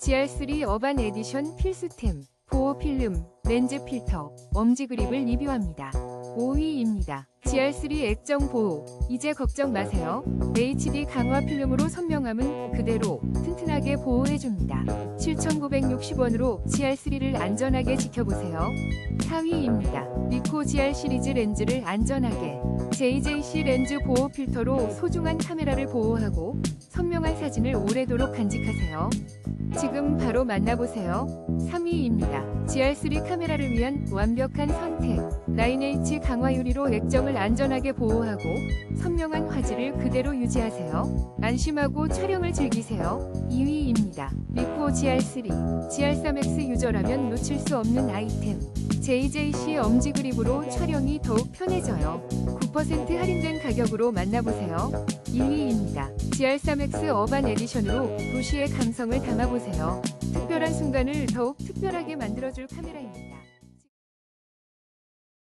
GR3 어반 에디션 필수템, 보호 필름, 렌즈 필터, 엄지 그립을 리뷰합니다. 5위입니다. GR3 액정 보호. 이제 걱정 마세요. HD 강화 필름으로 선명함은 그대로 튼튼하게 보호해줍니다. 7,960원으로 GR3를 안전하게 지켜보세요. 4위입니다. 리코 GR 시리즈 렌즈를 안전하게 JJC 렌즈 보호 필터로 소중한 카메라를 보호하고 선명한 사진을 오래도록 간직하세요. 지금 바로 만나보세요. 3위입니다. GR3 카메라를 위한 완벽한 선택. 라인H 강화 유리로 액정을 안전하게 보호하고 선명한 화질을 그대로 유지하세요. 안심하고 촬영을 즐기세요. 2위입니다. 리코 GR3. GR3X 유저라면 놓칠 수 없는 아이템. JJC 엄지 그립으로 촬영이 더욱 편해져요. 9% 할인된 가격으로 만나보세요. 1위입니다. GR3X 어반 에디션으로 도시의 감성을 담아보세요. 특별한 순간을 더욱 특별하게 만들어줄 카메라입니다.